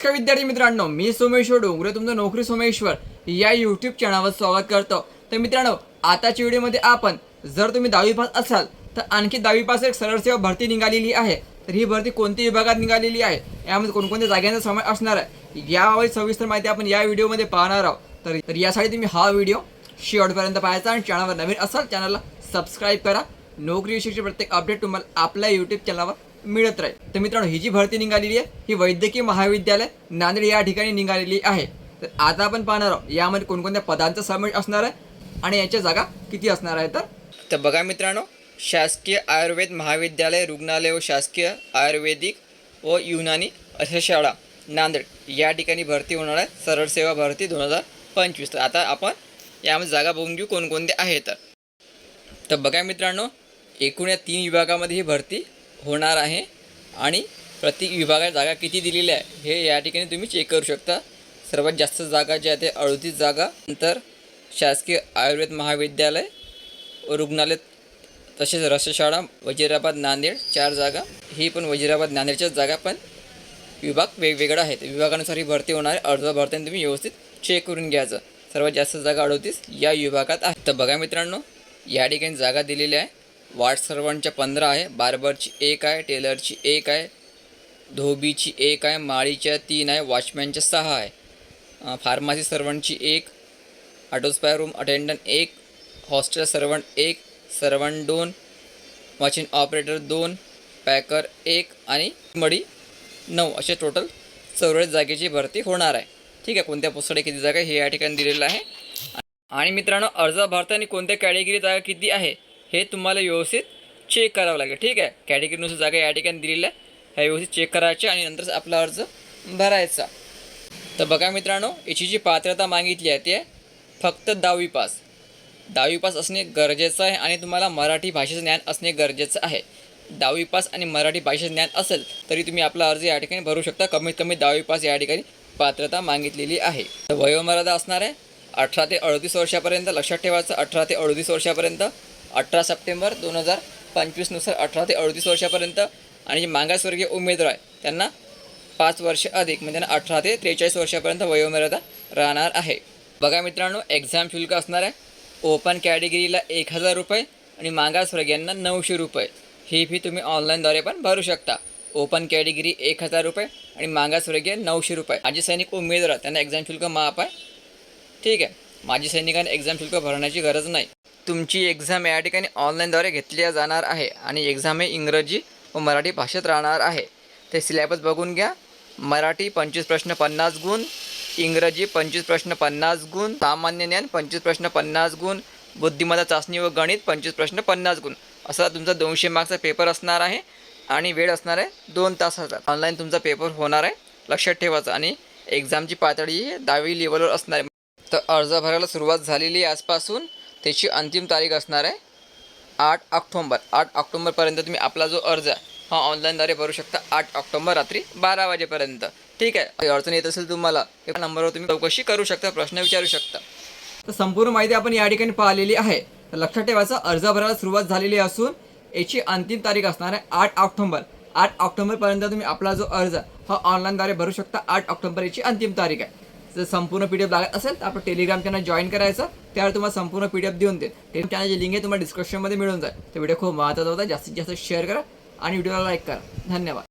नमस्कार विद्यार्थी मित्रांनो मी सोमेश्वर डोंगरे तुमचं नोकरी सोमेश्वर या यूट्यूब चॅनलवर स्वागत करतो. तर मित्रांनो आताच्या व्हिडिओमध्ये आपण जर तुम्ही दहावी पास असाल तर आणखी दहावी पास एक सरळ सेवा भरती निघालेली आहे. तर ही भरती कोणत्या विभागात निघालेली आहे. यामध्ये कोणकोणत्या जागांचा समावेश असणार आहे याबाबत सविस्तर माहिती आपण या व्हिडिओमध्ये पाहणार आहोत. तर तर यासाठी तुम्ही हा व्हिडिओ शेवटपर्यंत पाहायचा आणि चॅनलवर नवीन असाल चॅनलला सबस्क्राईब करा. नोकरीविषयीचे प्रत्येक अपडेट तुम्हाला आपल्या यूट्यूब चॅनलवर मिळत राहील. तर मित्रांनो ही जी भरती निघालेली आहे ही वैद्यकीय महाविद्यालय नांदेड या ठिकाणी निघालेली आहे. तर आता आपण पाहणार आहोत यामध्ये कोणकोणत्या पदांचा समावेश असणार आहे आणि याच्या जागा किती असणार आहे तर? तर बघा मित्रांनो शासकीय आयुर्वेद महाविद्यालय रुग्णालय व शासकीय आयुर्वेदिक व युनानी अशा शाळा नांदेड या ठिकाणी भरती होणार आहे. सरळ सेवा भरती दोन हजार पंचवीस. तर आता आपण यामध्ये जागा बघून घेऊ कोणकोणत्या आहेत. तर तर बघा मित्रांनो एकूण या तीन विभागामध्ये ही भरती होणार आहे आणि प्रत्येक विभागात जागा किती दिलेल्या आहे हे या ठिकाणी तुम्ही चेक करू शकता. सर्वात जास्त जागा ज्या आहेत ते अडतीस जागा. नंतर शासकीय आयुर्वेद महाविद्यालय व रुग्णालय तसेच रसशाळा वजिराबाद नांदेड चार जागा. ही पण वजिराबाद नांदेडच्याच जागा पण विभाग वेगवेगळा आहेत विभागानुसार ही भरती होणार आहे. अर्ज भरताना तुम्ही व्यवस्थित चेक करून घ्यायचं. सर्वात जास्त जागा अडतीस या विभागात आहे. तर बघा मित्रांनो या ठिकाणी जागा दिलेल्या आहे. वाट सर्वांच्या पंधरा आहे. बार्बरची एक आहे टेलरची एक आहे धोबीची एक आहे माळीच्या तीन आहे वॉचमॅनच्या सहा आहे. फार्मासी सर्वंटची एक ऑटोस्पायर रूम अटेंडंट एक हॉस्टेल सर्वंट एक सर्वंट दोन मशीन ऑपरेटर दोन पॅकर एक आणि मडी नऊ. असे टोटल चौवेळेस जागेची भरती होणार आहे. ठीक आहे कोणत्या पुस्तकात किती जागा हे या ठिकाणी दिलेलं आहे. आणि मित्रांनो अर्ज भरताना कोणत्या कॅटेगरी जागा किती आहे? हे तुम्हाला व्यवस्थित चेक करावं लागेल. ठीक आहे? कॅटेगरीनुसार जागा या ठिकाणी दिलेल्या आहे. ह्या व्यवस्थित चेक करायच्या आणि नंतर आपला अर्ज भरायचा. तर बघा मित्रांनो याची जी पात्रता मागितली आहे ती आहे फक्त दहावी पास. दहावी पास असणे गरजेचं आहे आणि तुम्हाला मराठी भाषेचं ज्ञान असणे गरजेचं आहे. दहावी पास आणि मराठी भाषेचं ज्ञान असेल तरी तुम्ही आपला अर्ज या ठिकाणी भरू शकता. कमीत कमी दहावी पास या ठिकाणी पात्रता मागितलेली आहे. तर वयोमर्यादा असणार आहे अठरा ते अडतीस वर्षापर्यंत. लक्षात ठेवायचं अठरा ते अडतीस वर्षापर्यंत. अठरा सप्टेंबर दोन हजार पंचवीसनुसार अठरा ते अडतीस वर्षापर्यंत आणि जे मागासवर्गीय उमेदवार आहे त्यांना पाच वर्ष अधिक म्हणजे त्यांना अठरा ते त्रेचाळीस वर्षापर्यंत वयोमर्यादा राहणार आहे. बघा मित्रांनो एक्झाम शुल्क असणार आहे. ओपन कॅटेगरीला एक हजार रुपये आणि मागासवर्गीयांना नऊशे रुपये. ही फी तुम्ही ऑनलाईनद्वारे पण भरू शकता. ओपन कॅटेगरी एक हजार रुपये आणि मागासवर्गीय नऊशे रुपये. माजी सैनिक उमेदवार त्यांना एक्झाम शुल्क माफ आहे. ठीक आहे. माजी सैनिकांना एक्झाम शुल्क भरण्याची गरज नाही. तुमची एक्झाम या ठिकाणी ऑनलाईनद्वारे घेतली जाणार आहे आणि एक्झाम हे इंग्रजी व मराठी भाषेत राहणार आहे. ते सिलेबस बघून घ्या. मराठी पंचवीस प्रश्न पन्नास गुण इंग्रजी पंचवीस प्रश्न पन्नास गुण सामान्य ज्ञान पंचवीस प्रश्न पन्नास गुण बुद्धिमत्ता चाचणी व गणित पंचवीस प्रश्न पन्नास गुण. असा तुमचा दोनशे मार्क्सचा पेपर असणार आहे आणि वेळ असणार आहे दोन तासाचा ऑनलाईन तुमचा पेपर होणार आहे. लक्षात ठेवायचं आणि एक्झामची पातळी ही दहावी लेवलवर असणार आहे. तर अर्ज भरायला सुरुवात झालेली आहे आजपासून. त्याची अंतिम तारीख असणार आहे आठ ऑक्टोंबर. आठ ऑक्टोंबरपर्यंत तुम्ही आपला जो अर्ज आहे हा ऑनलाईनद्वारे भरू शकता. आठ ऑक्टोंबर रात्री बारा वाजेपर्यंत. ठीक आहे? काही अडचण येत असेल तुम्हाला एका नंबरवर तुम्ही चौकशी करू शकता प्रश्न विचारू शकता. तर संपूर्ण माहिती आपण या ठिकाणी पाहिलेली आहे. तर लक्षात ठेवायचं अर्ज भरायला सुरुवात झालेली असून याची अंतिम तारीख असणार आहे आठ ऑक्टोंबर. आठ ऑक्टोंबरपर्यंत तुम्ही आपला जो अर्ज हा ऑनलाईनद्वारे भरू शकता. आठ ऑक्टोंबर याची अंतिम तारीख आहे. जर संपूर्ण पी डी एफ लागत असेल तर आपण टेलिग्राम त्यांना जॉईन करायचं. त्यावर तुम्हाला संपूर्ण पी डी एफ देऊन देईल टेलिग्राम चॅनलची लिंक आहे तुम्हाला डिस्क्रिप्शनमध्ये मिळून जाईल. तर व्हिडिओ खूप महत्त्वाचा होता. जास्तीत जास्त शेअर करा आणि व्हिडिओला लाईक करा. धन्यवाद.